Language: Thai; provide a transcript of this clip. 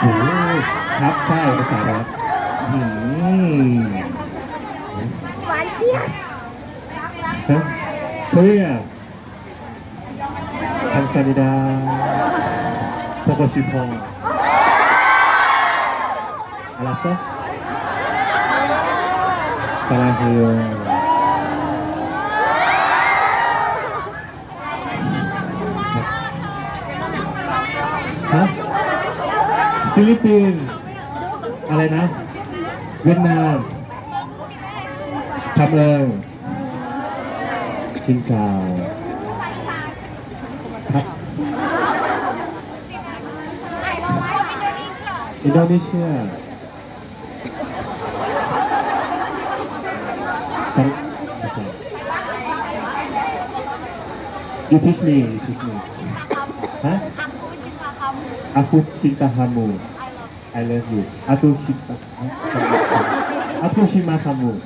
โหครับใช่ภาษารัฐอืมหวานเจี๊ยบฮะเฮ้ยทำซานิดาโปกชิพออะไรซะสลาเฮโยฮะ ฟิลิปปินส์อะไรนะ เวียดนามทำเองชินซาวอินโดนีเซียสัง You teach me, you teach me. Hah? Aku cinta kamu. I love you. Aku cinta. Aku cinta kamu.